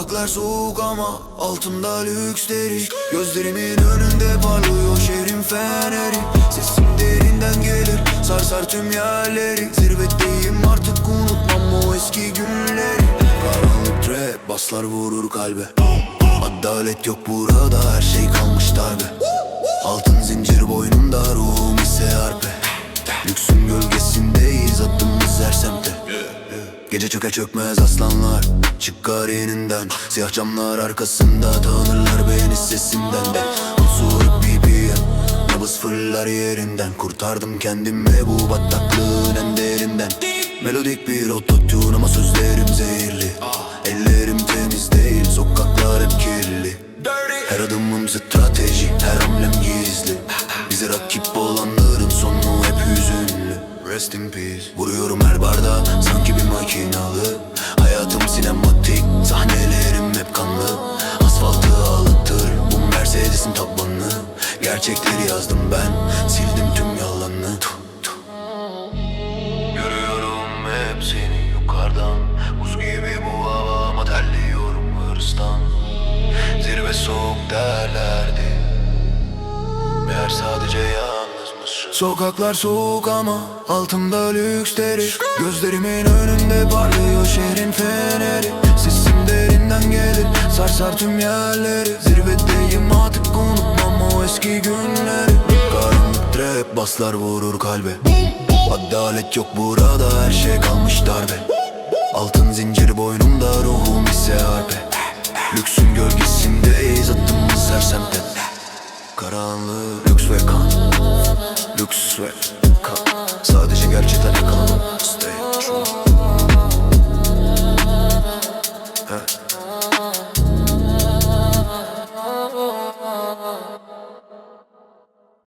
Sokaklar soğuk ama altında lüks deri. Gözlerimin önünde parlıyor şehrin feneri. Sesim derinden gelir sar sar tüm yerleri. Zirvetteyim artık unutmam o eski günleri. Karanlık trap baslar vurur kalbe. Adalet yok burada her şey kalmış darbe. Altın zincir boynunda Gece çöker çökmez aslanlar Çıkar yeninden. Siyah camlar arkasında Tanırlar beni sesimden de. Unsur BPM Nabız fırlar yerinden. Kurtardım kendimi bu bataklığın en derinden. Melodik bir ototune ama sözlerim zehirli. Ellerim temiz değil sokaklar hep kirli. Her adımım strateji her hamlem gizli. Bize rakip olanların sonu hep hüzünlü. Rest in peace. Vuruyorum her barda Gerçekleri yazdım ben. Sildim tüm yalanı. Tuh, tuh. Görüyorum hep seni yukarıdan. Buz gibi bu hava ama terliyorum hırstan. Zirve soğuk derlerdi. Meğer sadece yalnızmışım. Sokaklar soğuk ama altımda lüks deri. Gözlerimin önünde parlıyor şehrin feneri. Sesim derinden gelir sar sar tüm yerleri. Zirvedeyim artık unutmam o eski günleri Karanlık trap baslar vurur kalbe. Adalet yok burada her şey kalmış darbe. Altın zincir boynumda ruhum ise harpe Lüksün gölgesindeyiz adımız her semtte Karanlık lüks ve kan. Lüks ve kan. Sadece gerçekten